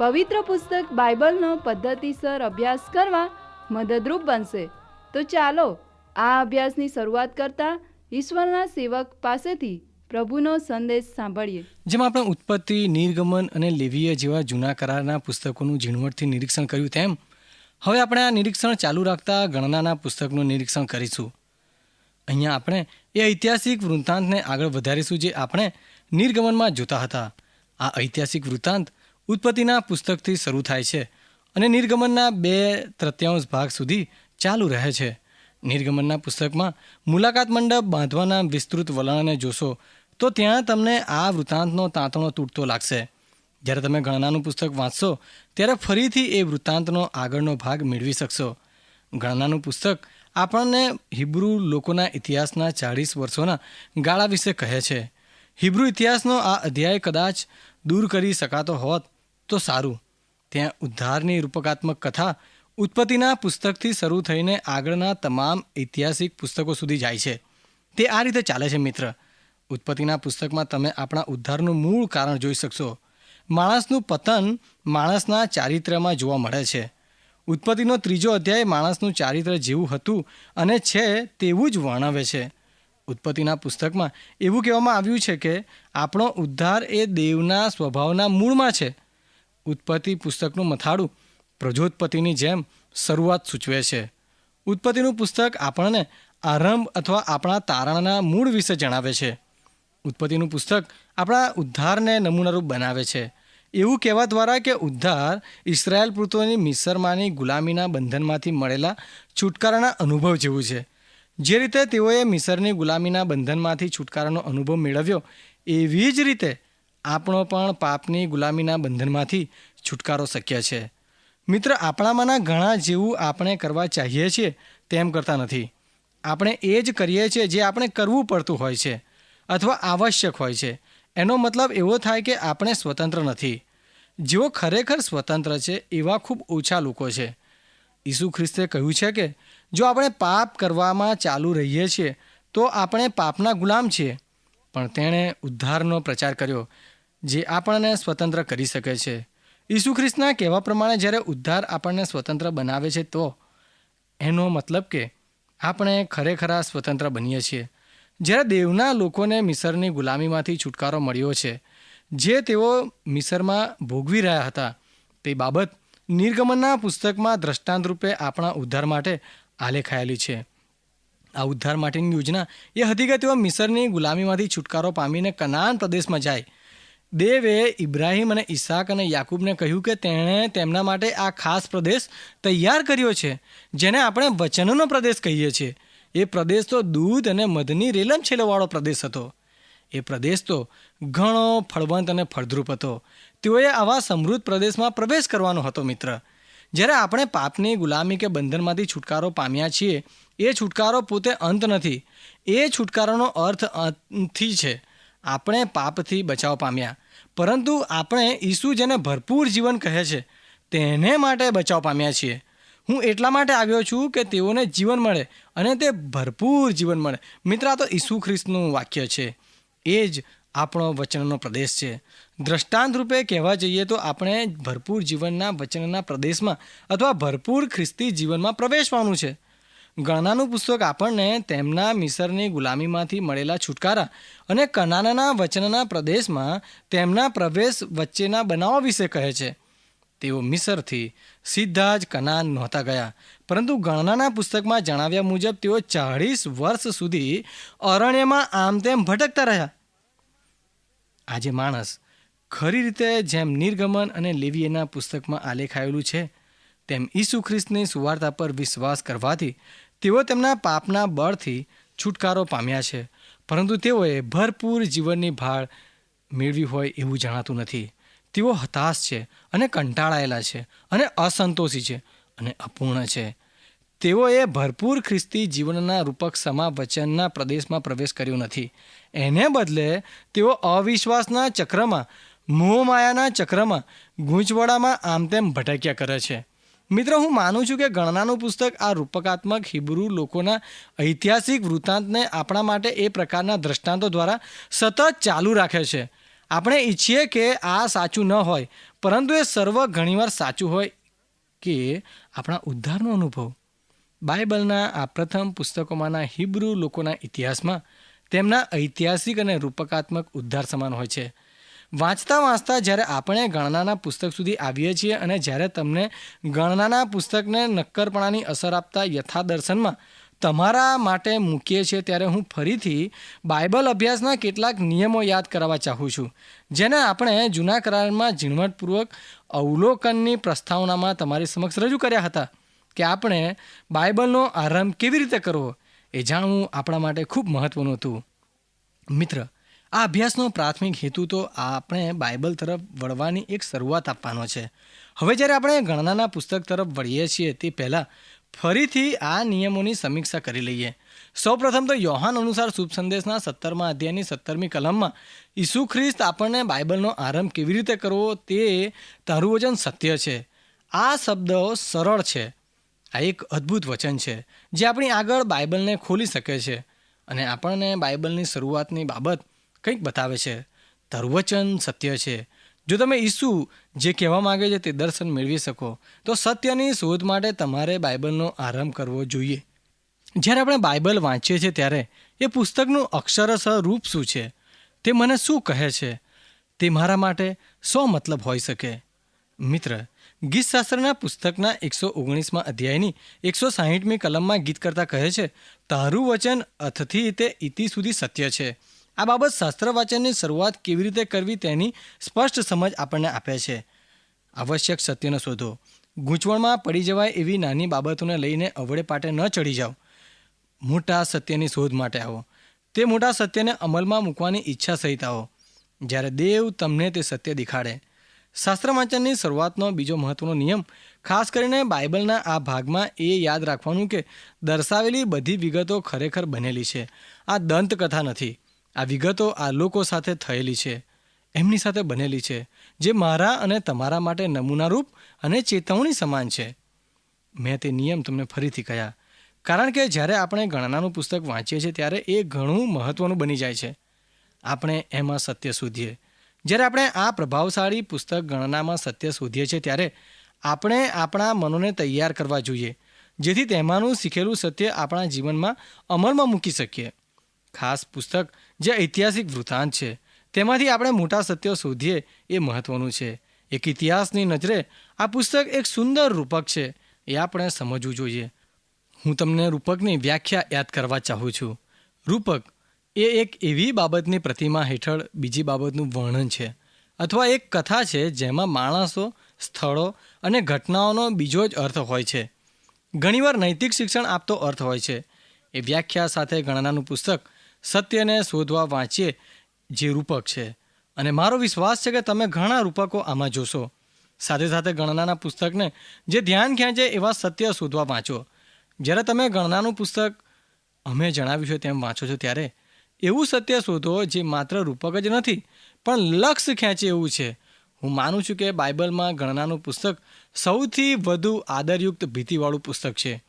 પવિત્ર પુસ્તક બાઇબલનો પદ્ધતિસર અભ્યાસ કરવા મદદરૂપ બનશે. તો ચાલો, આ અભ્યાસની શરૂઆત કરતા ઈશ્વરના સેવક પાસેથી પ્રભુનો સંદેશ સાંભળીએ. જેમ આપણે ઉત્પત્તિ, નિર્ગમન અને લેવીય જેવા જૂના કરારના પુસ્તકોનું ઝીણવટથી નિરીક્ષણ કર્યું તેમ, હવે આપણે આ નિરીક્ષણ ચાલુ રાખતા ગણનાના પુસ્તકનું નિરીક્ષણ કરીશું. અહીંયા આપણે એ ઐતિહાસિક વૃત્તાંતને આગળ વધારીશું જે આપણે નિર્ગમનમાં જોતા હતા. આ ઐતિહાસિક વૃત્તાંત ઉત્પત્તિના પુસ્તકથી શરૂ થાય છે અને નિર્ગમનના બે તૃતીયાંશ ભાગ સુધી ચાલુ રહે છે. નિર્ગમનના પુસ્તકમાં મુલાકાત મંડપ બાંધવાના વિસ્તૃત વલણને જોશો તો ત્યાં તમને આ વૃત્તાંતનો તાંતણો તૂટતો લાગશે. જ્યારે તમે ગણનાનું પુસ્તક વાંચશો, ત્યારે ફરીથી એ વૃત્તાંતનો આગળનો ભાગ મેળવી શકશો. ગણનાનું પુસ્તક આપણને હિબ્રુ લોકોના ઇતિહાસના ચાળીસ વર્ષોના ગાળા વિશે કહે છે. હિબ્રુ ઇતિહાસનો આ અધ્યાય કદાચ દૂર કરી શકાતો હોત તો સારું. ત્યાં ઉદ્ધારની રૂપકાત્મક કથા ઉત્પત્તિના પુસ્તકથી શરૂ થઈને આગળના તમામ ઐતિહાસિક પુસ્તકો સુધી જાય છે. તે આ રીતે ચાલે છે, મિત્ર. ઉત્પત્તિના પુસ્તકમાં તમે આપણા ઉદ્ધારનું મૂળ કારણ જોઈ શકશો. માણસનું પતન માણસના ચારિત્ર્યમાં જોવા મળે છે. ઉત્પત્તિનો ત્રીજો અધ્યાય માણસનું ચારિત્ર્ય જેવું હતું અને છે તેવું જ વર્ણવે છે. ઉત્પત્તિના પુસ્તકમાં એવું કહેવામાં આવ્યું છે કે આપણો ઉદ્ધાર એ દેવના સ્વભાવના મૂળમાં છે. ઉત્પત્તિ પુસ્તકનું મથાળું પ્રજોત્પત્તિની જેમ શરૂઆત સૂચવે છે. ઉત્પત્તિનું પુસ્તક આપણને આરંભ અથવા આપણા તારણના મૂળ વિશે જણાવે છે. ઉત્પત્તિનું પુસ્તક આપણા ઉદ્ધારને નમૂનારૂપ બનાવે છે. એવું કહેવા દ્વારા કે ઉદ્ધાર ઇસરાયેલ પુત્રોની મિસરમાંની ગુલામીના બંધનમાંથી મળેલા છુટકારાના અનુભવ જેવું છે. જે રીતે તેઓએ મિસરની ગુલામીના બંધનમાંથી છુટકારાનો અનુભવ મેળવ્યો, એવી જ રીતે આપણો પણ પાપની ગુલામીના બંધનમાંથી છુટકારો શક્ય છે. મિત્ર, આપણામાંના ઘણા જેવું આપણે કરવા ચાહીએ છીએ તેમ કરતા નથી. આપણે એ જ કરીએ છીએ જે આપણે કરવું પડતું હોય છે અથવા આવશ્યક હોય છે. એનો મતલબ એવો થાય કે આપણે સ્વતંત્ર નથી. જેઓ ખરેખર સ્વતંત્ર છે એવા ખૂબ ઓછા લોકો છે. ઈસુ ખ્રિસ્તે કહ્યું છે કે, જો આપણે પાપ કરવામાં ચાલુ રહીએ છીએ, તો આપણે પાપના ગુલામ છીએ. પણ તેણે ઉદ્ધારનો પ્રચાર કર્યો. જે આપણને સ્વતંત્ર કરી શકે છે. ઈસુ ખ્રિસ્તના કહેવા પ્રમાણે જ્યારે ઉદ્ધાર આપણને સ્વતંત્ર બનાવે છે, તો એનો મતલબ કે આપણે ખરેખર સ્વતંત્ર બનીએ છીએ. જ્યારે દેવના લોકોને મિસરની ગુલામીમાંથી છુટકારો મળ્યો છે, જે તેઓ મિસરમાં ભોગવી રહ્યા હતા, તે બાબત નિર્ગમનના પુસ્તકમાં દ્રષ્ટાંત રૂપે આપણા ઉદ્ધાર માટે આલેખાયેલી છે. આ ઉદ્ધાર માટેની યોજના એ હતી કે તેઓ મિસરની ગુલામીમાંથી છુટકારો પામીને કનાન પ્રદેશમાં જાય દેવે ઇબ્રાહિમ અને ઈસાક અને યાકૂબને કહ્યું કે તેણે તેમના માટે આ ખાસ પ્રદેશ તૈયાર કર્યો છે, જેને આપણે વચનનો પ્રદેશ કહીએ છીએ. એ પ્રદેશ તો દૂધ અને મધની રેલમ છેલોવાળો પ્રદેશ હતો. એ પ્રદેશ તો ઘણો ફળવંત અને ફળદ્રુપ હતો. તેઓએ આવા સમૃદ્ધ પ્રદેશમાં પ્રવેશ કરવાનો હતો, મિત્ર. જ્યારે આપણે પાપની ગુલામી કે બંધનમાંથી છુટકારો પામ્યા છીએ, એ છુટકારો પોતે અંત નથી. એ છુટકારોનો અર્થ અંતથી છે. આપણે પાપથી બચાવ પામ્યા. પરંતુ આપણે ઈસુ જેને ભરપૂર જીવન કહે છે, તેને માટે બચાવ પામ્યા છીએ. હું એટલા માટે આવ્યો છું કે તેઓને જીવન મળે અને તે ભરપૂર જીવન મળે. મિત્ર તો ઈસુ ખ્રિસ્તનું વાક્ય છે. એ જ આપણો વચનનો પ્રદેશ છે. દ્રષ્ટાંત રૂપે કહેવા જઈએ તો આપણે ભરપૂર જીવનના વચનના પ્રદેશમાં અથવા ભરપૂર ખ્રિસ્તી જીવનમાં પ્રવેશવાનું છે. ગણનાનું પુસ્તક આપણને તેમના મિસરની ગુલામીમાંથી મળેલા છુટકારા અને કનાનાના વચનના પ્રદેશમાં તેમના પ્રવેશ વચ્ચેના બનાવો વિશે કહે છે. તેઓ મિસરથી સીધા જ કનાન નહોતા ગયા, પરંતુ ગણનાના પુસ્તકમાં જણાવ્યા મુજબ તેઓ ચાળીસ વર્ષ સુધી અરણ્યમાં આમ તેમ ભટકતા રહ્યા. આજે માણસ ખરી રીતે જેમ નિર્ગમન અને લેવીએના પુસ્તકમાં આલેખાયેલું છે, તેમ ઈસુ ખ્રિસ્તની સુવાર્તા પર વિશ્વાસ કરવાથી તેઓ તેમના પાપના બળથી છુટકારો પામ્યા છે, પરંતુ તેઓએ ભરપૂર જીવનની ભાળ મેળવી હોય એવું જણાતું નથી. તેઓ હતાશ છે અને કંટાળાયેલા છે અને અસંતોષી છે અને અપૂર્ણ છે. તેઓએ ભરપૂર ખ્રિસ્તી જીવનના રૂપક સમા વચનના પ્રદેશમાં પ્રવેશ કર્યો નથી. એને બદલે તેઓ અવિશ્વાસના ચક્રમાં, મોહમાયાના ચક્રમાં, ગૂંચવડામાં આમ તેમ ભટક્યા કરે છે. મિત્રો, હું માનું છું કે ગણનાનું પુસ્તક આ રૂપકાત્મક હિબ્રુ લોકોના ઐતિહાસિક વૃત્તાંતને આપણા માટે એ પ્રકારના દ્રષ્ટાંતો દ્વારા સતત ચાલુ રાખે છે. આપણે ઈચ્છીએ કે આ સાચું ન હોય, પરંતુ એ સર્વ ઘણીવાર સાચું હોય કે આપણા ઉદ્ધારનો અનુભવ. બાઇબલના આ પ્રથમ પુસ્તકોમાંના હિબ્રુ લોકોના ઇતિહાસમાં તેમના ઐતિહાસિક અને રૂપકાત્મક ઉદ્ધાર સમાન હોય છે. વાંચતા વાંચતા જ્યારે આપણે ગણનાના પુસ્તક સુધી આવીએ છીએ અને જ્યારે તમને ગણનાના પુસ્તકને નક્કરપણાની અસર આપતા યથાદર્શનમાં તમારા માટે મૂકીએ છીએ ત્યારે હું ફરીથી બાઇબલ અભ્યાસના કેટલાક નિયમો યાદ કરાવવા ચાહું છું, જેને આપણે જૂના કરારમાં ઝીણવટપૂર્વક અવલોકનની પ્રસ્તાવનામાં તમારી સમક્ષ રજૂ કર્યા હતા કે આપણે બાઇબલનો આરંભ કેવી રીતે કરવો એ જાણવું આપણા માટે ખૂબ મહત્ત્વનું હતું. મિત્ર આ અભ્યાસનો પ્રાથમિક હેતુ તો આપણે બાઇબલ તરફ વળવાની એક શરૂઆત આપવાનો છે. હવે જ્યારે આપણે ગણનાના પુસ્તક તરફ વળીએ છીએ તે પહેલાં ફરીથી આ નિયમોની સમીક્ષા કરી લઈએ. સૌપ્રથમ તો યોહાન અનુસાર શુભ સંદેશના સત્તરમા અધ્યાયની સત્તરમી કલમમાં ઈસુ ખ્રિસ્ત આપણને બાઇબલનો આરંભ કેવી રીતે કરવો તે તારું વચન સત્ય છે. આ શબ્દો સરળ છે. આ એક અદ્ભુત વચન છે, જે આપણી આગળ બાઇબલને ખોલી શકે છે. અને આપણને બાઇબલની શરૂઆતની બાબત કંઈક બતાવે છે. તારું સત્ય છે. જો તમે ઈસુ જે કહેવા માગે છે તે દર્શન મેળવી શકો, તો સત્યની શોધ માટે તમારે બાઇબલનો આરંભ કરવો જોઈએ. જ્યારે આપણે બાઇબલ વાંચીએ છીએ ત્યારે એ પુસ્તકનું અક્ષરશ રૂપ શું છે? તે મને શું કહે છે? તે મારા માટે સો મતલબ હોઈ શકે? મિત્ર ગીતશાસ્ત્રના પુસ્તકના એકસો ઓગણીસમાં અધ્યાયની એકસો સાહીઠમી કલમમાં ગીત કરતા કહે છે તારું વચન અથથી તે ઇતિ સુધી સત્ય છે. આ બાબત શાસ્ત્ર વાંચનની શરૂઆત કેવી રીતે કરવી તેની સ્પષ્ટ સમજ આપણને આપે છે. આવશ્યક સત્યને શોધો. ગૂંચવણમાં પડી જવાય એવી નાની બાબતોને લઈને અવળે પાટે ન ચડી જાઓ. મોટા સત્યની શોધ માટે આવો. તે મોટા સત્યને અમલમાં મૂકવાની ઈચ્છા સહિત આવો. જ્યારે દેવ તમને તે સત્ય દેખાડે. શાસ્ત્ર વાંચનની શરૂઆતનો બીજો મહત્વનો નિયમ, ખાસ કરીને બાઇબલના આ ભાગમાં એ યાદ રાખવાનું કે દર્શાવેલી બધી વિગતો ખરેખર બનેલી છે. આ દંતકથા નથી. આ વિગતો આ લોકો સાથે થયેલી છે, એમની સાથે બનેલી છે, જે મારા અને તમારા માટે નમૂનારૂપ અને ચેતવણી સમાન છે. મેં તે નિયમ તમને ફરીથી કહ્યા. કારણ કે જ્યારે આપણે ગણનાનું પુસ્તક વાંચીએ છીએ ત્યારે એ ઘણું મહત્ત્વનું બની જાય છે. આપણે એમાં સત્ય શોધીએ. જ્યારે આપણે આ પ્રભાવશાળી પુસ્તક ગણનામાં સત્ય શોધીએ છીએ ત્યારે આપણે આપણા મનોને તૈયાર કરવા જોઈએ, જેથી તેમાંનું શીખેલું સત્ય આપણા જીવનમાં અમલમાં મૂકી શકીએ. ખાસ પુસ્તક જે ઐતિહાસિક વૃત્તાંત છે, તેમાંથી આપણે મોટા સત્યો શોધીએ એ મહત્ત્વનું છે. એક ઇતિહાસની નજરે આ પુસ્તક એક સુંદર રૂપક છે એ આપણે સમજવું જોઈએ. હું તમને રૂપકની વ્યાખ્યા યાદ કરવા ચાહું છું. રૂપક એ એક એવી બાબતની પ્રતિમા હેઠળ બીજી બાબતનું વર્ણન છે અથવા એક કથા છે જેમાં માણસો, સ્થળો અને ઘટનાઓનો બીજો જ અર્થ હોય છે. ઘણીવાર નૈતિક શિક્ષણ આપતો અર્થ હોય છે. એ વ્યાખ્યા સાથે ગણનાનું પુસ્તક સત્યને શોધવા વાંચીએ જે રૂપક છે. અને મારો વિશ્વાસ છે કે તમે ઘણા રૂપકો આમાં જોશો. સાથે સાથે ગણનાના પુસ્તકને જે ધ્યાન ખેંચે એવા સત્ય શોધવા વાંચો. જ્યારે તમે ગણનાનું પુસ્તક અમે જણાવ્યું છે તેમ વાંચો છો ત્યારે એવું સત્ય શોધો જે માત્ર રૂપક જ નથી, પણ લક્ષ્ય ખેંચે એવું છે. હું માનું છું કે બાઇબલમાં ગણનાનું પુસ્તક સૌથી વધુ આદરયુક્ત ભીતિવાળું પુસ્તક છે.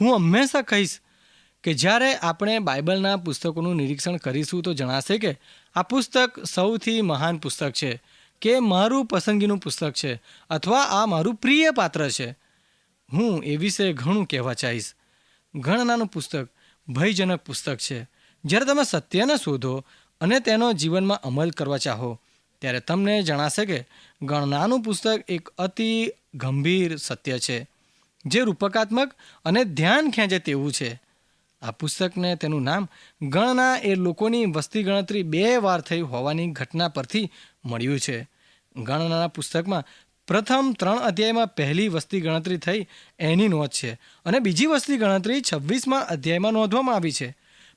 હું હંમેશા કહીશ કે જ્યારે આપણે બાઇબલના પુસ્તકોનું નિરીક્ષણ કરીશું તો જણાશે કે આ પુસ્તક સૌથી મહાન પુસ્તક છે, કે મારું પસંદગીનું પુસ્તક છે, અથવા આ મારું પ્રિય પાત્ર છે. હું એ વિશે ઘણું કહેવા ચાહીશ. ગણનાનું પુસ્તક, ભયજનક પુસ્તક છે. જ્યારે તમે સત્યને શોધો અને તેનો જીવનમાં અમલ કરવા ચાહો, ત્યારે તમને જણાશે કે ગણનાનું પુસ્તક એક અતિ ગંભીર સત્ય છે, જે રૂપકાત્મક અને ધ્યાન ખેંચે તેવું છે. આ પુસ્તકને તેનું નામ ગણના એ લોકોની વસ્તી ગણતરી બે વાર થઈ હોવાની ઘટના પરથી મળ્યું છે. ગણનાના પુસ્તકમાં પ્રથમ ત્રણ અધ્યાયમાં પહેલી વસ્તી ગણતરી થઈ એની નોંધ છે અને બીજી વસ્તી ગણતરી છવ્વીસમાં અધ્યાયમાં નોંધવામાં આવી છે.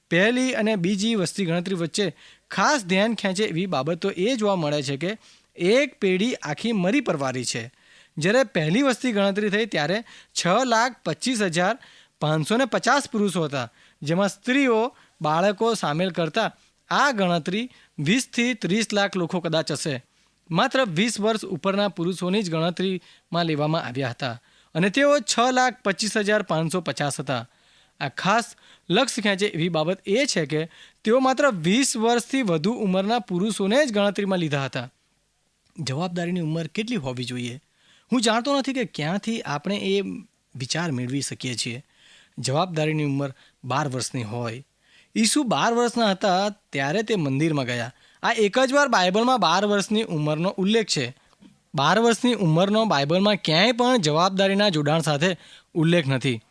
પહેલી અને બીજી વસ્તી ગણતરી વચ્ચે ખાસ ધ્યાન ખેંચે એવી બાબતો એ જોવા મળે છે કે એક પેઢી આખી મરી પરવારી છે. જ્યારે પહેલી વસ્તી ગણતરી થઈ ત્યારે છ લાખ પચીસ હજાર પાંચસો ને પચાસ પુરુષો હતા, જેમાં સ્ત્રીઓ બાળકો સામેલ કરતા આ ગણતરી વીસથી ત્રીસ લાખ લોકો કદાચ હશે. માત્ર વીસ વર્ષ ઉપરના પુરુષોની જ ગણતરીમાં લેવામાં આવ્યા હતા અને તેઓ છ લાખ પચીસ હજાર પાંચસો પચાસ હતા. આ ખાસ લક્ષ્ય ખેંચે એવી બાબત એ છે કે તેઓ માત્ર વીસ વર્ષથી વધુ ઉંમરના પુરુષોને જ ગણતરીમાં લીધા હતા. જવાબદારીની ઉંમર કેટલી હોવી જોઈએ? હું જાણતો નથી કે ક્યાંથી આપણે એ વિચાર મેળવી શકીએ છીએ. જવાબદારીની ઉંમર બાર વર્ષની હોય. ઈસુ બાર વર્ષના હતા ત્યારે તે મંદિરમાં ગયા. આ એક જ વાર બાઇબલમાં બાર વર્ષની ઉંમરનો ઉલ્લેખ છે. બાર વર્ષની ઉંમરનો બાઇબલમાં ક્યાંય પણ જવાબદારીના જોડાણ સાથે ઉલ્લેખ નથી.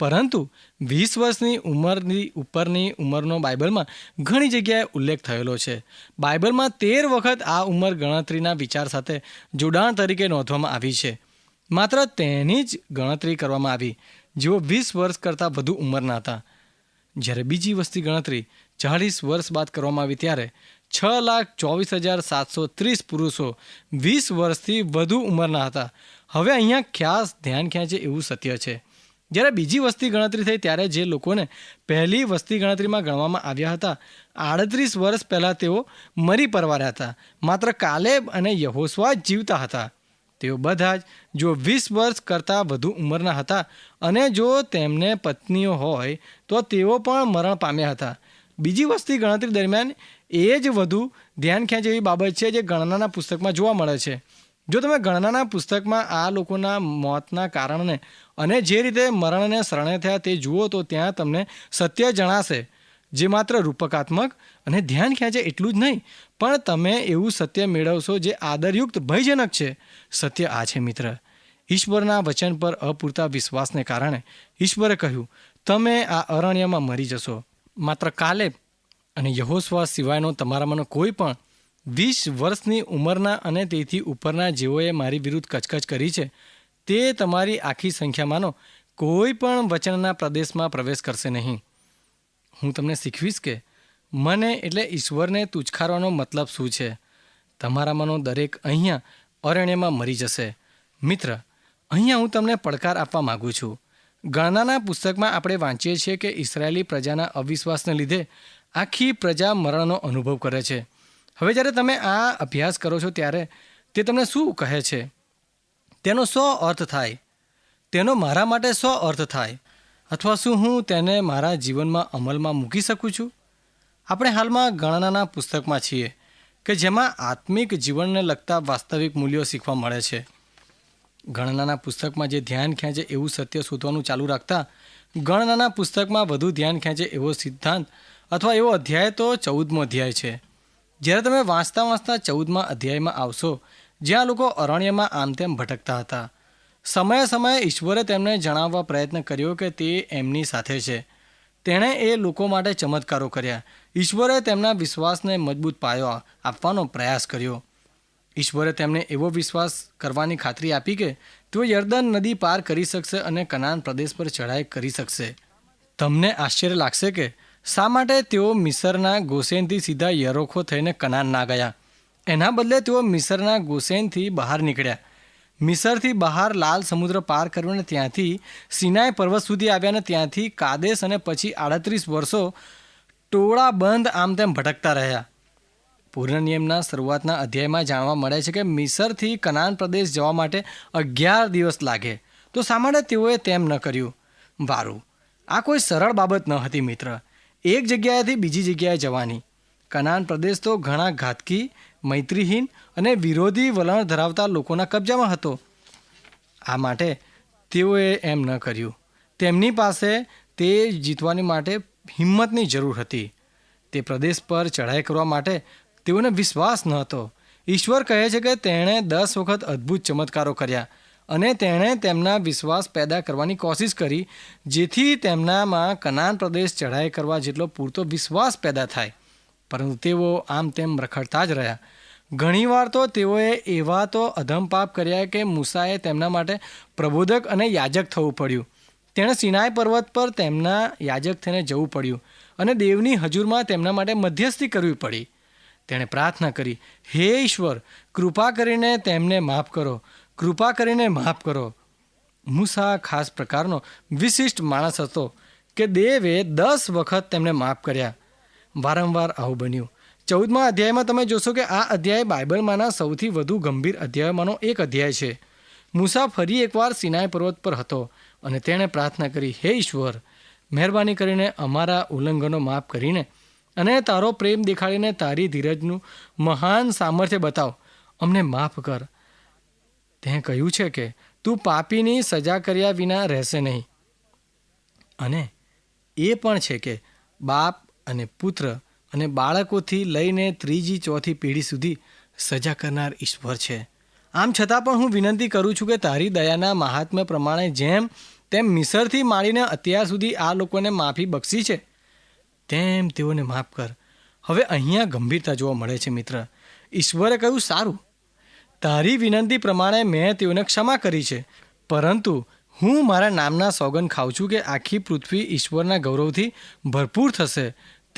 પરંતુ વીસ વર્ષની ઉંમરની ઉપરની ઉંમરનો બાઇબલમાં ઘણી જગ્યાએ ઉલ્લેખ થયેલો છે. બાઇબલમાં તેર વખત આ ઉંમર ગણતરીના વિચાર સાથે જોડાણ તરીકે નોંધવામાં આવી છે. માત્ર તેની જ ગણતરી કરવામાં આવી. જેઓ વીસ વર્ષ કરતાં વધુ ઉંમરના હતા. જ્યારે બીજી વસ્તી ગણતરી ચાળીસ વર્ષ બાદ કરવામાં આવી ત્યારે છ લાખ ચોવીસ હજાર સાતસો ત્રીસ પુરુષો વીસ વર્ષથી વધુ ઉંમરના હતા. હવે અહીંયા ખાસ ધ્યાન ખેંચે એવું સત્ય છે. જ્યારે બીજી વસ્તી ગણતરી થઈ ત્યારે જે લોકોને પહેલી વસ્તી ગણતરીમાં ગણવામાં આવ્યા હતા, આડત્રીસ વર્ષ પહેલાં તેઓ મરી પરવાર્યા હતા. માત્ર કાલેબ અને યહોસ્વા જીવતા હતા. તેઓ બધા જ જો વીસ વર્ષ કરતાં વધુ ઉંમરના હતા અને જો તેમને પત્નીઓ હોય, તો તેઓ પણ મરણ પામ્યા હતા. બીજી વસ્તી ગણતરી દરમિયાન એ જ વધુ ધ્યાન ખેંચે એવી બાબત છે જે ગણનાના પુસ્તકમાં જોવા મળે છે. જો તમે ગણનાના પુસ્તકમાં આ લોકોના મોતના કારણને અને જે રીતે મરણને શરણે થયા તે જુઓ તો ત્યાં તમને સત્ય જણાશે. જે માત્ર રૂપકાત્મક અને ધ્યાન ખેંચે એટલું જ નહીં, પણ તમે એવું સત્ય મેળવશો જે આદરયુક્ત, ભયજનક છે. સત્ય આ છે, મિત્ર. ઈશ્વરના વચન પર અપૂરતા વિશ્વાસને કારણે ઈશ્વરે કહ્યું, તમે આ અરણ્યમાં મરી જશો. માત્ર કાલેબ અને યહોસ્વા સિવાયનો તમારામાંનો કોઈ પણ વીસ વર્ષની ઉંમરના અને તેથી ઉપરના જેઓએ મારી વિરુદ્ધ કચકચ કરી છે, તે તમારી આખી સંખ્યામાંનો કોઈ પણ વચનના પ્રદેશમાં પ્રવેશ કરશે નહીં. હું તમને શીખવીશ કે મને એટલે ઈશ્વરને તુચખારવાનો મતલબ શું છે? તમારામાંનો દરેક અહીંયા અરણ્યમાં મરી જશે. મિત્ર, અહીંયા હું તમને પડકાર આપવા માગું છું. ગણનાના પુસ્તકમાં આપણે વાંચીએ છીએ કે ઇસરાયેલી પ્રજાના અવિશ્વાસને લીધે આખી પ્રજા મરણનો અનુભવ કરે છે. હવે જ્યારે તમે આ અભ્યાસ કરો છો ત્યારે તે તમને શું કહે છે? તેનો સો અર્થ થાય. તેનો મારા માટે સો અર્થ થાય. અથવા શું હું તેને મારા જીવનમાં અમલમાં મૂકી શકું છું? આપણે હાલમાં ગણનાના પુસ્તકમાં છીએ કે જેમાં આત્મિક જીવનને લગતા વાસ્તવિક મૂલ્યો શીખવા મળે છે. ગણનાના પુસ્તકમાં જે ધ્યાન ખેંચે એવું સત્ય શોધવાનું ચાલુ રાખતા, ગણનાના પુસ્તકમાં વધુ ધ્યાન ખેંચે એવો સિદ્ધાંત અથવા એવો અધ્યાય તો ચૌદમો અધ્યાય છે. જ્યારે તમે વાંચતા વાંચતા ચૌદમા અધ્યાયમાં આવશો, જ્યાં લોકો અરણ્યમાં આમ તેમ ભટકતા હતા. સમયે સમયે ઈશ્વરે તેમને જણાવવા પ્રયત્ન કર્યો કે તે એમની સાથે છે. તેણે એ લોકો માટે ચમત્કારો કર્યા. ઈશ્વરે તેમના વિશ્વાસને મજબૂત પાયો આપવાનો પ્રયાસ કર્યો. ઈશ્વરે તેમને એવો વિશ્વાસ કરવાની ખાતરી આપી કે તેઓ યર્દન નદી પાર કરી શકશે અને કનાન પ્રદેશ પર ચઢાઈ કરી શકશે. તમને આશ્ચર્ય લાગશે કે શા માટે તેઓ મિસરના ગોસેનથી સીધા યરોખો થઈને કનાન ના ગયા? એના બદલે તેઓ મિસરના ગોસેનથી બહાર નીકળ્યા. મિસરથી બહાર લાલ સમુદ્ર પાર કર્યો અને ત્યાંથી સિનાઈ પર્વત સુધી આવ્યા અને ત્યાંથી કાદેશ અને પછી આડત્રીસ વર્ષો ટોળા બંધ આમ તેમ ભટકતા રહ્યા. પૂર્ણ નિયમના શરૂઆતના અધ્યાયમાં જાણવા મળે છે કે મિસરથી કનાન પ્રદેશ જવા માટે અગિયાર દિવસ લાગે. તો શા માટે તેઓએ તેમ ન કર્યું. વારું, આ કોઈ સરળ બાબત ન હતી મિત્ર. એક જગ્યાએથી બીજી જગ્યાએ જવાની. કનાન પ્રદેશ તો ઘણા ઘાતકી મૈત્રીહીન અને વિરોધી વલણ ધરાવતા લોકોના કબજામાં હતો. આ માટે તેઓએ એમ ન કર્યું. તેમની પાસે તે જીતવાની માટે હિંમતની જરૂર હતી. તે પ્રદેશ પર ચઢાઈ કરવા માટે તેઓને વિશ્વાસ ન હતો. ઈશ્વર કહે છે કે તેણે દસ વખત અદ્ભુત ચમત્કારો કર્યા અને તેણે તેમના વિશ્વાસ પેદા કરવાની કોશિશ કરી, જેથી તેમનામાં કનાન પ્રદેશ ચઢાઈ કરવા જેટલો પૂરતો વિશ્વાસ પેદા થાય. પરંતુ તેઓ આમ તેમ રખડતા જ રહ્યા. ઘણીવાર તો તેઓએ એવા તો અધમ પાપ કર્યા કે મૂસાએ તેમના માટે પ્રબોધક અને યાજક થવું પડ્યું. તેણે સિનાઈ પર્વત પર તેમના યાજક થઈને જવું પડ્યું અને દેવની હજુરમાં તેમના માટે મધ્યસ્થી કરવી પડી. તેણે પ્રાર્થના કરી, હે ઈશ્વર, કૃપા કરીને તેમને માફ કરો, કૃપા કરીને માફ કરો. મૂસા ખાસ પ્રકારનો વિશિષ્ટ માણસ હતો કે દેવે દસ વખત તેમને માફ કર્યા. વારંવાર આવું બન્યું. ચૌદમા અધ્યાયમાં તમે જોશો કે આ અધ્યાય બાઇબલમાંના સૌથી વધુ ગંભીર અધ્યાયમાંનો એક અધ્યાય છે. મૂસા ફરી એકવાર સિનાય પર્વત પર હતો અને તેણે પ્રાર્થના કરી, હે ઈશ્વર, મહેરબાની કરીને અમારા ઉલ્લંઘનો માફ કરીને અને તારો પ્રેમ દેખાડીને તારી ધીરજનું મહાન સામર્થ્ય બતાવ. અમને માફ કર. તે કહ્યું છે કે, તું પાપીની સજા કર્યા વિના રહેશે નહીં. અને એ પણ છે કે, બાપ અને પુત્ર અને બાળકોથી લઈને ત્રીજી ચોથી પેઢી સુધી સજા કરનાર ઈશ્વર છે. આમ છતાં પણ હું વિનંતી કરું છું કે તારી દયાના મહાત્મ્ય પ્રમાણે જેમ તેમ મિસરથી માંડીને અત્યાર સુધી આ લોકોને માફી બક્ષી છે, તેમ તેઓને માફ કર. હવે અહીંયા ગંભીરતા જોવા મળે છે મિત્ર. ઈશ્વરે કહ્યું, સારું. તારી વિનંતી પ્રમાણે મેં તેઓને ક્ષમા કરી છે. પરંતુ હું મારા નામના સોગન ખાઉં છું કે આખી પૃથ્વી ઈશ્વરના ગૌરવથી ભરપૂર થશે.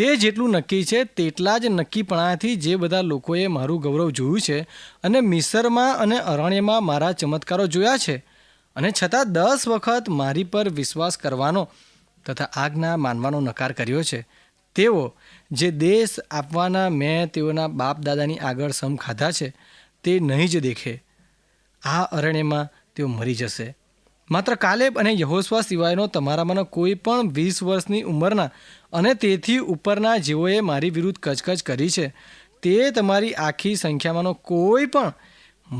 તે જેટલું નક્કી છે, તેટલા જ નક્કીપણાથી જે બધા લોકોએ મારું ગૌરવ જોયું છે અને મિસરમાં અને અરણ્યમાં મારા ચમત્કારો જોયા છે. અને છતાં દસ વખત મારી પર વિશ્વાસ કરવાનો તથા આજ્ઞા માનવાનો નકાર કર્યો છે. તેઓ, જે દેશ આપવાના મેં તેઓના બાપ દાદાની આગળ સમ ખાધા છે, તે નહીં જ દેખે. આ અરણ્યમાં તેઓ મરી જશે. માત્ર કાલેબ અને યહોસ્વા સિવાયનો તમારામાંનો કોઈ પણ વીસ વર્ષની ઉંમરના અને તેથી ઉપરના જેઓએ મારી વિરુદ્ધ કચકચ કરી છે, તે તમારી આખી સંખ્યામાંનો કોઈ પણ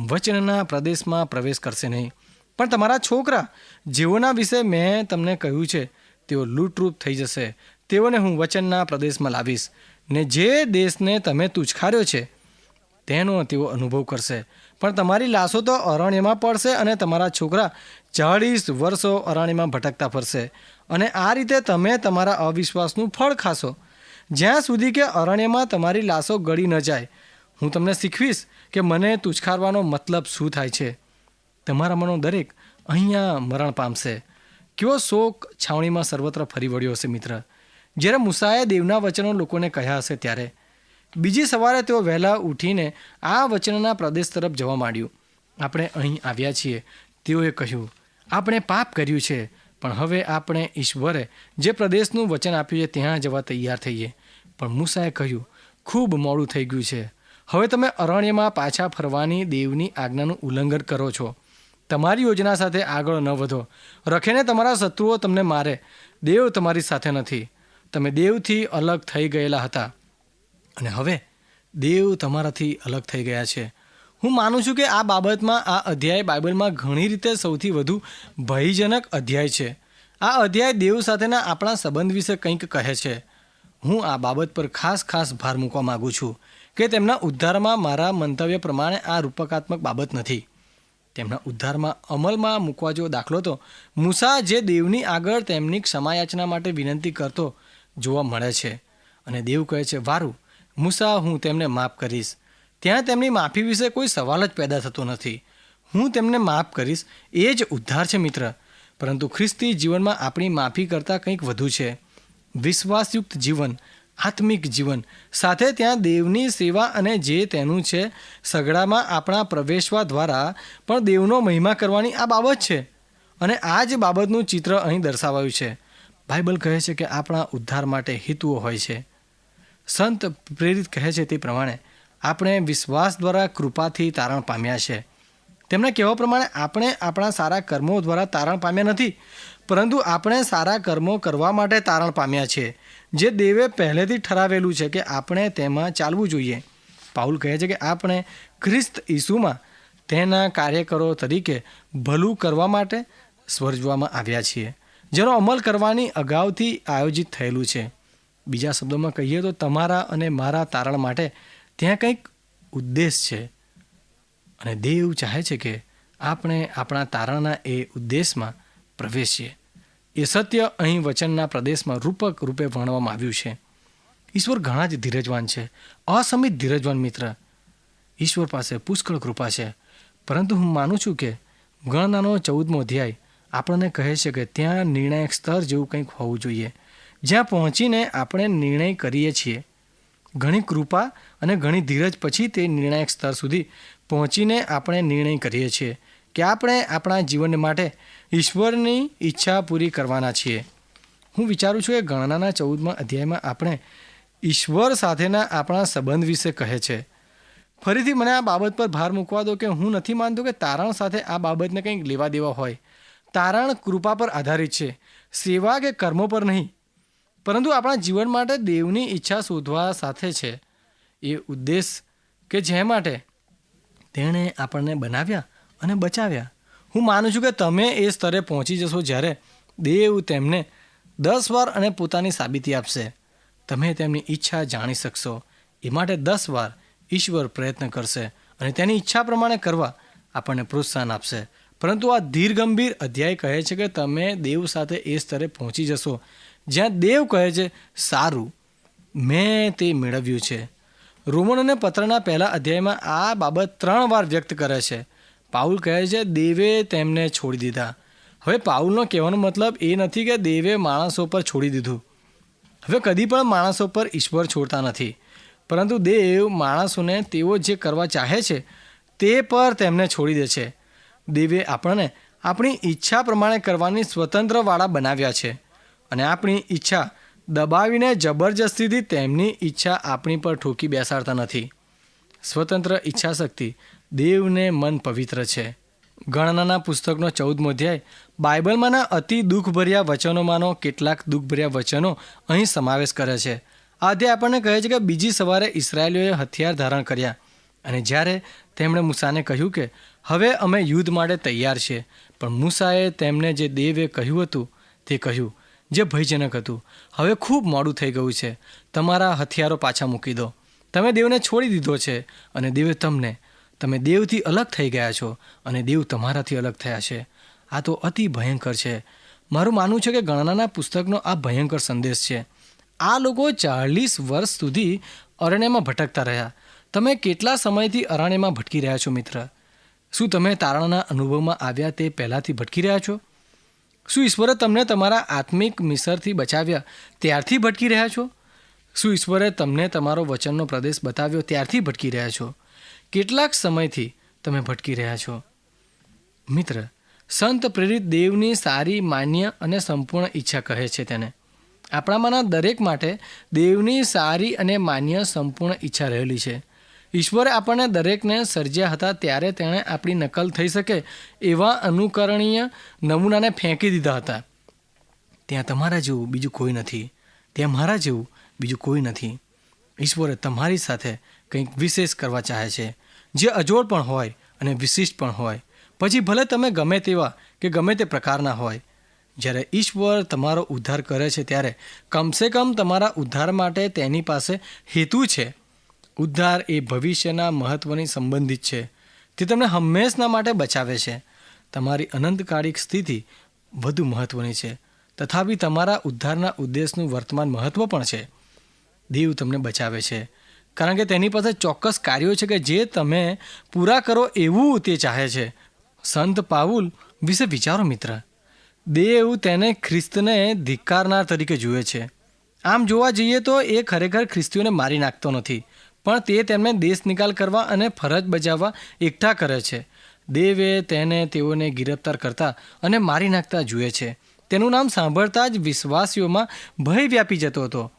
વચનના પ્રદેશમાં પ્રવેશ કરશે નહીં. પણ તમારા છોકરા, જેઓના વિશે મેં તમને કહ્યું છે, તેઓ લૂંટરૂપ થઈ જશે. તેઓને હું વચનના પ્રદેશમાં લાવીશ ને જે દેશને તમે તુચખાર્યો છે, તેનો તેઓ અનુભવ કરશે. પણ તમારી લાશો તો અરણ્યમાં પડશે અને તમારા છોકરા ચાળીસ વર્ષો અરણ્યમાં ભટકતા ફરશે. અને આ રીતે તમે તમારા અવિશ્વાસનું ફળ ખાશો. જ્યાં સુધી કે અરણ્યમાં તમારી લાશો ગળી ન જાય. હું તમને શીખવીશ કે મને તુચખારવાનો મતલબ શું થાય છે. તમારામાંનો દરેક અહીંયા મરણ પામશે. કેવો શોક છાવણીમાં સર્વત્ર ફરી વળ્યો હશે મિત્ર? જ્યારે મુસાએ દેવના વચનો લોકોને કહ્યા હશે ત્યારે બીજી સવારે તેઓ વહેલા ઉઠીને આ વચનના પ્રદેશ તરફ જવા માંડ્યું. આપણે અહીં આવ્યા છીએ. તેઓએ કહ્યું, આપણે પાપ કર્યું છે, પણ હવે આપણે ઈશ્વરે જે પ્રદેશનું વચન આપ્યું છે ત્યાં જવા તૈયાર થઈએ. પણ મૂસાએ કહ્યું, ખૂબ મોડું થઈ ગયું છે. હવે તમે અરણ્યમાં પાછા ફરવાની દેવની આજ્ઞાનું ઉલ્લંઘન કરો છો. તમારી યોજના સાથે આગળ ન વધો. રખેને તમારા શત્રુઓ તમને મારે. દેવ તમારી સાથે નથી. તમે દેવથી અલગ થઈ ગયેલા હતા. અને હવે દેવ તમારાથી અલગ થઈ ગયા છે. હું માનું છું કે આ બાબતમાં, આ અધ્યાય બાઇબલમાં ઘણી રીતે સૌથી વધુ ભયજનક અધ્યાય છે. આ અધ્યાય દેવ સાથેના આપણા સંબંધ વિશે કંઈક કહે છે. હું આ બાબત પર ખાસ ખાસ ભાર મૂકવા માગું છું કે તેમના ઉદ્ધારમાં મારા મંતવ્ય પ્રમાણે આ રૂપકાત્મક બાબત નથી. તેમના ઉદ્ધારમાં અમલમાં મૂકવા જેવો દાખલો તો મૂસા જે દેવની આગળ તેમની ક્ષમાયાચના માટે વિનંતી કરતો જોવા મળે છે. અને દેવ કહે છે, વારું મૂસા, હું તેમને માફ કરીશ. ત્યાં તેમની માફી વિશે કોઈ સવાલ જ પેદા થતો નથી. હું તેમને માફ કરીશ. એ જ ઉદ્ધાર છે, મિત્ર. પરંતુ ખ્રિસ્તી જીવનમાં આપણી માફી કરતાં કંઈક વધુ છે. વિશ્વાસયુક્ત જીવન, આત્મિક જીવન. સાથે ત્યાં દેવની સેવા અને જે તેનું છે, સગડામાં આપણા પ્રવેશવા દ્વારા પણ દેવનો મહિમા કરવાની આ બાબત છે. અને આ જ બાબતનું ચિત્ર અહીં દર્શાવાયું છે. બાઇબલ કહે છે કે આપણા ઉદ્ધાર માટે હેતુઓ હોય છે. સંત પ્રેરિત કહે છે તે પ્રમાણે આપણે વિશ્વાસ દ્વારા કૃપાથી તારણ પામ્યા છે. તેમના કહેવા પ્રમાણે આપણે આપણા સારા કર્મો દ્વારા તારણ પામ્યા નથી, પરંતુ આપણે સારા કર્મો કરવા માટે તારણ પામ્યા છે. જે દેવે પહેલેથી ઠરાવેલું છે કે આપણે તેમાં ચાલવું જોઈએ. પાઉલ કહે છે કે આપણે ખ્રિસ્ત ઈસુમાં તેના કાર્યકરો તરીકે ભલું કરવા માટે સ્વર્જવામાં આવ્યા છીએ, જેનો અમલ કરવાની અગાઉથી આયોજિત થયેલું છે. બીજા શબ્દોમાં કહીએ તો તમારા અને મારા તારણ માટે ત્યાં કંઈક ઉદ્દેશ છે. અને દેવ ચાહે છે કે આપણે આપણા તારણના એ ઉદ્દેશમાં પ્રવેશીએ. એ સત્ય અહીં વચનના પ્રદેશમાં રૂપક રૂપે વર્ણવામાં આવ્યું છે. ઈશ્વર ઘણા જ ધીરજવાન છે. અસમિત ધીરજવાન મિત્ર. ઈશ્વર પાસે પુષ્કળ કૃપા છે. પરંતુ હું માનું છું કે ગણનાનો ચૌદમો અધ્યાય આપણને કહે છે કે ત્યાં નિર્ણાયક સ્તર જેવું કંઈક હોવું જોઈએ. જ્યાં પહોંચીને આપણે નિર્ણય કરીએ છીએ. ઘણી કૃપા અને ઘણી ધીરજ પછી તે નિર્ણાયક સ્તર સુધી પહોંચીને આપણે નિર્ણય કરીએ છીએ કે આપણે આપણા જીવન માટે ઈશ્વરની ઈચ્છા પૂરી કરવાના છીએ. હું વિચારું છું કે ગણનાના ચૌદમા અધ્યાયમાં આપણે ઈશ્વર સાથેના આપણા સંબંધ વિશે કહે છે. ફરીથી મને આ બાબત પર ભાર મૂકવા દો કે હું નથી માનતો કે તારણ સાથે આ બાબતને કંઈક લેવા દેવા હોય. તારણ કૃપા પર આધારિત છે. સેવા કે કર્મો પર નહીં. પરંતુ આપણા જીવન માટે દેવની ઈચ્છા શોધવા સાથે છે. એ ઉદ્દેશ કે જે માટે તેણે આપણને બનાવ્યા અને બચાવ્યા. હું માનું છું કે તમે એ સ્તરે પહોંચી જશો જ્યારે દેવ તેમને દસ વાર અને પોતાની સાબિતી આપશે. તમે તેમની ઈચ્છા જાણી શકશો. એ માટે દસ વાર ઈશ્વર પ્રયત્ન કરશે અને તેની ઈચ્છા પ્રમાણે કરવા આપણને પ્રોત્સાહન આપશે. પરંતુ આ ધીર ગંભીર અધ્યાય કહે છે કે તમે દેવ સાથે એ સ્તરે પહોંચી જશો. જ્યાં દેવ કહે છે, સારું, મેં તે મેળવ્યું છે. રોમનોને પત્રના પહેલા અધ્યાયમાં આ બાબત ત્રણ વાર વ્યક્ત કરે છે. પાઉલ કહે છે, દેવે તેમને છોડી દીધા. હવે પાઉલનો કહેવાનો મતલબ એ નથી કે દેવે માણસો પર છોડી દીધું. હવે કદી પણ માણસો પર ઈશ્વર છોડતા નથી. પરંતુ દેવ માણસોને તેઓ જે કરવા ચાહે છે, તે પર તેમને છોડી દે છે. દેવે આપણને આપણી ઈચ્છા પ્રમાણે કરવાની સ્વતંત્રવાળા બનાવ્યા છે. અને આપણી ઈચ્છા દબાવીને જબરજસ્તીથી તેમની ઈચ્છા આપણી પર ઠોકી બેસાડતા નથી. સ્વતંત્ર ઈચ્છાશક્તિ દેવને મન પવિત્ર છે. ગણનાના પુસ્તકનો ચૌદમો અધ્યાય બાઇબલમાંના અતિ દુઃખભર્યા વચનોમાંનો કેટલાક દુઃખભર્યા વચનો અહીં સમાવેશ કરે છે. આ અધ્યાય આપણને કહે છે કે બીજી સવારે ઇસરાયેલીઓએ હથિયાર ધારણ કર્યા અને જ્યારે તેમણે મૂસાને કહ્યું કે, હવે અમે યુદ્ધ માટે તૈયાર છીએ, પણ મૂસાએ તેમને જે દેવે કહ્યું હતું તે કહ્યું. જે ભયજનક હતું. હવે ખૂબ મોડું થઈ ગયું છે. તમારા હથિયારો પાછા મૂકી દો. તમે દેવને છોડી દીધો છે અને દેવે તમને. તમે દેવથી અલગ થઈ ગયા છો અને દેવ તમારાથી અલગ થયા છે. આ તો અતિ ભયંકર છે. મારું માનવું છે કે ગણનાના પુસ્તકનો આ ભયંકર સંદેશ છે. આ લોકો ચાલીસ વર્ષ સુધી અરણ્યમાં ભટકતા રહ્યા. તમે કેટલા સમયથી અરણ્યમાં ભટકી રહ્યા છો મિત્ર? શું તમે તારણના અનુભવમાં આવ્યા તે પહેલાંથી ભટકી રહ્યા છો? શું ઈશ્વરે તમને તમારા આત્મિક મિસરથી બચાવ્યા? ત્યારથી ભટકી રહ્યા છો? શું ઈશ્વરે તમને તમારો વચનનો પ્રદેશ બતાવ્યો? ત્યારથી ભટકી રહ્યા છો? કેટલાક સમયથી તમે ભટકી રહ્યા છો? મિત્ર, સંત પ્રેરિત દેવની સારી, માન્ય અને સંપૂર્ણ ઈચ્છા કહે છે તેને. આપણામાંના દરેક માટે દેવની સારી અને માન્ય સંપૂર્ણ ઈચ્છા રહેલી છે. ઈશ્વરે આપણને દરેકને સર્જ્યા હતા ત્યારે તેણે આપણી નકલ થઈ શકે એવા અનુકરણીય નમૂનાને ફેંકી દીધા હતા. ત્યાં તમારા જેવું બીજું કોઈ નથી. ત્યાં મારા જેવું બીજું કોઈ નથી. ઈશ્વરે તમારી સાથે કંઈક વિશેષ કરવા ચાહે છે. જે અજોડ પણ હોય અને વિશિષ્ટ પણ હોય. પછી ભલે તમે ગમે તેવા કે ગમે તે પ્રકારના હોય. જ્યારે ઈશ્વર તમારો ઉદ્ધાર કરે છે ત્યારે કમસે કમ તમારા ઉદ્ધાર માટે તેની પાસે હેતુ છે. ઉદ્ધાર એ ભવિષ્યના મહત્ત્વની સંબંધિત છે. તે તમને હંમેશના માટે બચાવે છે. તમારી અનંતકાળિક સ્થિતિ વધુ મહત્ત્વની છે. તથાપિ તમારા ઉદ્ધારના ઉદ્દેશનું વર્તમાન મહત્ત્વ પણ છે. દેવ તમને બચાવે છે. કારણ કે તેની પાસે ચોક્કસ કાર્યો છે કે જે તમે પૂરા કરો એવું તે ચાહે છે. સંત પાઉલ વિશે વિચારો મિત્ર. દેવ તેને ખ્રિસ્તને ધિક્કારનાર તરીકે જુએ છે. આમ જોવા જઈએ તો એ ખરેખર ખ્રિસ્તીઓને મારી નાખતો નથી. પણ તે તેમને દેશ નિકાલ કરવા અને ફરજ બજાવવા એકઠા કરે છે. દેવે તેને તેઓને ગિરફ્તાર કરતા અને મારી નાખતા જુએ છે. તેનું નામ સાંભળતા જ વિશ્વાસીઓમાં ભય વ્યાપી જતો હતો.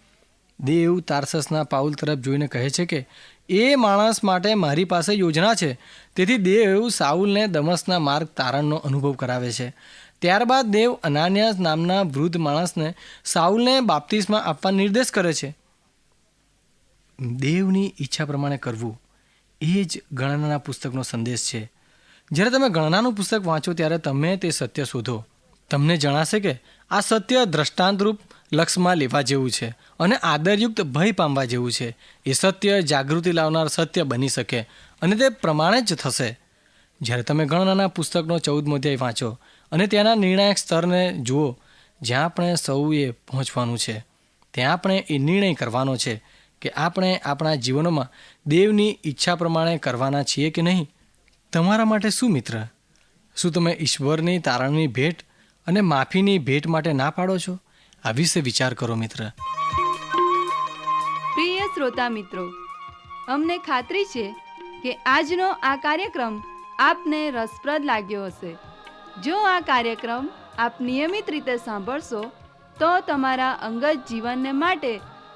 દેવ તારસસના પાઉલ તરફ જોઈને કહે છે કે, એ માણસ માટે મારી પાસે યોજના છે. તેથી દેવ સાઉલને દમસના માર્ગ તારણનો અનુભવ કરાવે છે. ત્યારબાદ દેવ અનાન્યાસ નામના વૃદ્ધ માણસને સાઉલને બાપ્તિસમાં આપવા નિર્દેશ કરે છે. દેવની ઈચ્છા પ્રમાણે કરવું એ જ ગણનાના પુસ્તકનો સંદેશ છે. જ્યારે તમે ગણનાનું પુસ્તક વાંચો ત્યારે તમે તે સત્ય શોધો. તમને જણાશે કે આ સત્ય દ્રષ્ટાંતરૂપ લક્ષમાં લેવા જેવું છે અને આદરયુક્ત ભય પામવા જેવું છે. એ સત્ય જાગૃતિ લાવનાર સત્ય બની શકે અને તે પ્રમાણે જ થશે. જ્યારે તમે ગણનાના પુસ્તકનો ચૌદમો અધ્યાય વાંચો અને ત્યાંના નિર્ણાયક સ્તરને જુઓ, જ્યાં આપણે સૌએ પહોંચવાનું છે, ત્યાં આપણે એ નિર્ણય કરવાનો છે કે આપણે આપણા જીવનોમાં દેવની ઈચ્છા પ્રમાણે કરવાના છીએ કે નહીં? તમારા માટે શું મિત્ર? શું તમે ઈશ્વરની તારણની ભેટ અને માફીની ભેટ માટે ના પાડો છો? આ વિશે વિચાર કરો મિત્ર. પ્રિય શ્રોતા મિત્રો, અમને ખાતરી છે કે આજનો આ કાર્યક્રમ આપને રસપ્રદ લાગ્યો હશે. જો આ કાર્યક્રમ આપ નિયમિત રીતે સાંભળશો, તો તમારા અંગત જીવનને માટે